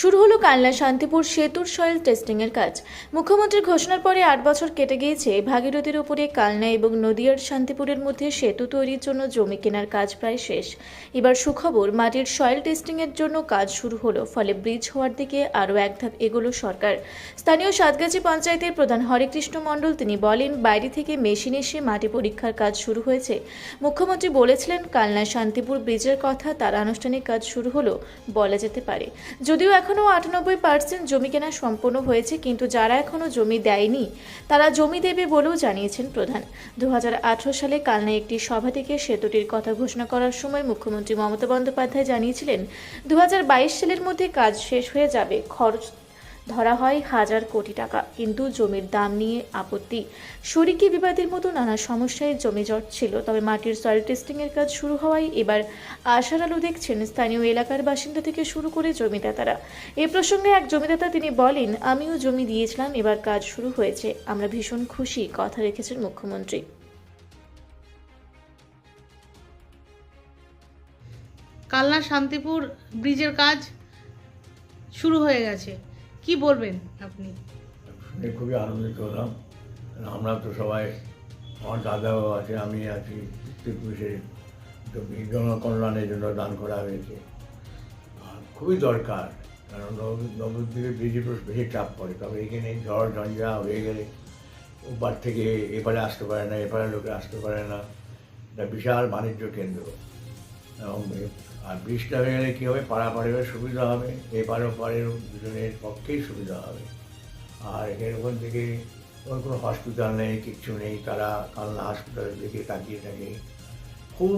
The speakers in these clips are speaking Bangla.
শুরু হলো কালনা শান্তিপুর সেতুর সয়েল টেস্টিংয়ের কাজ। মুখ্যমন্ত্রীর ঘোষণার পরে আট বছর কেটে গিয়েছে ভাগীরথীর উপরে কালনা এবং নদিয়ার শান্তিপুরের মধ্যে সেতু তৈরির জন্য জমি কেনার কাজ প্রায় শেষ। এবার সুখবর, মাটির সয়েল টেস্টিংয়ের জন্য কাজ শুরু হলো, ফলে ব্রিজ হওয়ার দিকে আরও এক ধাপ এগোলো সরকার। স্থানীয় সাতগাছি পঞ্চায়েতের প্রধান হরেকৃষ্ণ মণ্ডল তিনি বলেন, বাইরে থেকে মেশিন এসে মাটি পরীক্ষার কাজ শুরু হয়েছে। মুখ্যমন্ত্রী বলেছিলেন, কালনা শান্তিপুর ব্রিজের কথা তার আনুষ্ঠানিক কাজ শুরু হলো বলা যেতে পারে। যদিও এখনও আটানব্বই পার্সেন্ট জমি কেনা সম্পন্ন হয়েছে, কিন্তু যারা এখনও জমি দেয়নি, তারা জমি দেবে বলেও জানিয়েছেন প্রধান। দু হাজার আঠারো সালে কালনায় একটি সভা থেকে সেতুটির কথা ঘোষণা করার সময় মুখ্যমন্ত্রী মমতা বন্দ্যোপাধ্যায় জানিয়েছিলেন, দু হাজার বাইশ সালের মধ্যে কাজ শেষ হয়ে যাবে, খরচ ধরা হয় হাজার কোটি টাকা। কিন্তু জমির দাম নিয়ে আপত্তি। শরিকি বিবাদের মতো নানা সমস্যায় জমি জট ছিল, তবে মাটির সয়েল টেস্টিংয়ের কাজ শুরু হওয়ায় এবার আশার আলো দেখছেন স্থানীয় এলাকার বাসিন্দা থেকে শুরু করে জমিদাতারা। এ প্রসঙ্গে এক জমিদাতা তিনি বলেন, আমিও জমি দিয়েছিলাম, এবার কাজ শুরু হয়েছে। আমরা ভীষণ খুশি কথা রেখেছেন মুখ্যমন্ত্রী। কালনা শান্তিপুর ব্রিজের কাজ শুরু হয়ে গেছে। কি বলবেন আপনি? খুবই আনন্দিত হলাম। আমরা তো সবাই, আমার দাদাও আছে, আমি আছি ত্রিপুষে জনকল্যাণের জন্য দান করা হয়েছে। খুবই দরকার, কারণ নব- নবদ্বীপে উপর বেশি চাপ পড়ে। তবে এখানে ঝড়, ঝঞ্ঝা হয়ে গেলে ওপার থেকে এপারে আসতে পারে না এপারে লোকে আসতে পারে না। এটা বিশাল বাণিজ্য কেন্দ্র। এবং আর বৃষ্টিটা হয়ে গেলে কী হবে? পাড়াপাড়ির সুবিধা হবে। এপার ওপারের দুজনের পক্ষেই সুবিধা হবে। আর এখানে ওখান থেকে ওর কোনো হসপিটাল নেই, কিচ্ছু নেই, তারা কালনা হাসপাতালের দিকে তাকিয়ে থাকে, খুব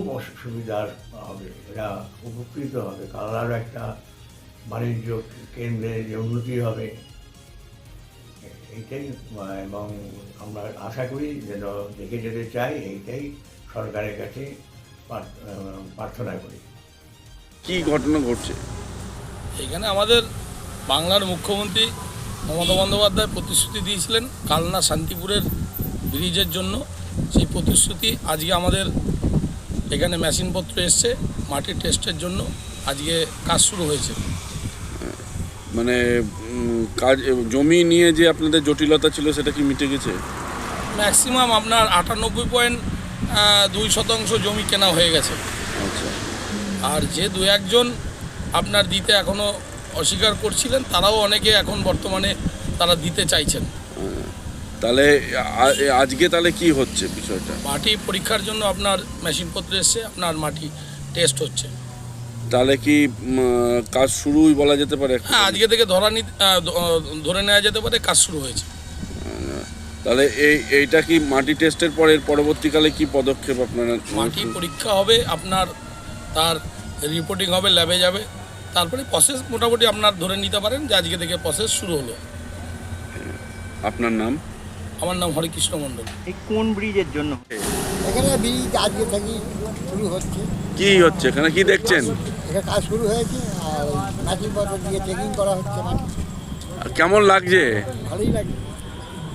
সুবিধার হবে। এরা উপকৃত হবে। কালনারও একটা বাণিজ্য কেন্দ্রের যে উন্নতি হবে, এইটাই, এবং আমরা আশা করি যেন দেখে যেতে চাই, এইটাই সরকারের কাছে প্রার্থনা করি। কি ঘটনা ঘটছে? এখানে আমাদের বাংলার মুখ্যমন্ত্রী মমতা বন্দ্যোপাধ্যায় প্রতিশ্রুতি দিয়েছিলেন কালনা শান্তিপুরের ব্রিজের জন্য। সেই প্রতিশ্রুতি আজকে আমাদের এখানে মেশিনপত্র এসছে মাটির টেস্টের জন্য আজকে কাজ শুরু হয়েছে। মানে কাজ জমি নিয়ে যে আপনাদের জটিলতা ছিল সেটা কি মিটে গেছে? ম্যাক্সিমাম আপনার আটানব্বই পয়েন্ট দুই শতাংশ জমি কেনা হয়ে গেছে। আচ্ছা। আর যে দু একজন আপনার দিতে এখনও অস্বীকার করছিলেন তারাও অনেকে এখন বর্তমানে তারা দিতে চাইছেন। তাহলে আজকে তাহলে কি হচ্ছে বিষয়টা? মাটি পরীক্ষার জন্য আপনার মেশিনপত্র এসছে আপনার মাটি টেস্ট হচ্ছে। তাহলে কি কাজ শুরুই বলা যেতে পারে হ্যাঁ আজকে থেকে ধরা ধরে নেওয়া যেতে পারে কাজ শুরু হয়েছে। তাহলে এই এইটা কি মাটি টেস্টের পরে এর পরবর্তীকালে কি পদক্ষেপ আপনারা মাটি পরীক্ষা হবে আপনার তার রিপোর্টিং হবে ল্যাবে যাবে। তারপরে প্রসেস মোটামুটি আপনার ধরে নিতে পারেন যে আজকে থেকে প্রসেস শুরু হলো। আপনার নাম? আমার নাম হরিকৃষ্ণ মণ্ডল। এই কোন ব্রিজের জন্য? এখানে ব্রিজ আজকে থেকেই শুরু হচ্ছে। কি হচ্ছে? এখানে কি দেখছেন? এটা কাজ শুরু হয়েছে আর নাচির পত্র দিয়ে চেকিং করা হচ্ছে আর কেমন লাগছে? ভালোই লাগে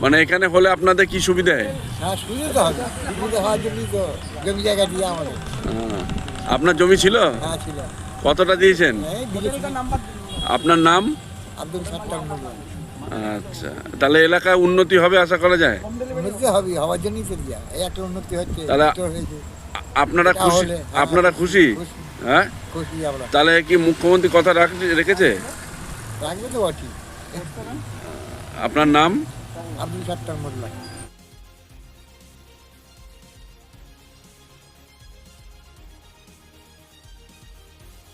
মানে এখানে হলে আপনাদের কি সুবিধে? হ্যাঁ সুবিধা হবে। সুবিধা হওয়ার জন্যই তো জমি জায়গা দিয়ে আমাদের। হ্যাঁ। আপনার জমি ছিল? হ্যাঁ কতটা দিয়েছেন? আপনার নাম? আচ্ছা। তাহলে এলাকায় উন্নতি হবে আশা করা যায়? উন্নতি হবে হওয়ার জন্যই তো দিয়া। এই একটা উন্নতি হচ্ছে তাহলে- আ- আপনারা খুশি? হ্যাঁ, আপনারা খুশি। হ্যাঁ? খুশি তাহলে কি মুখ্যমন্ত্রী কথা রাখ- রেখেছে? আপনার নাম? আব্দুল সাত্তার মোল্লা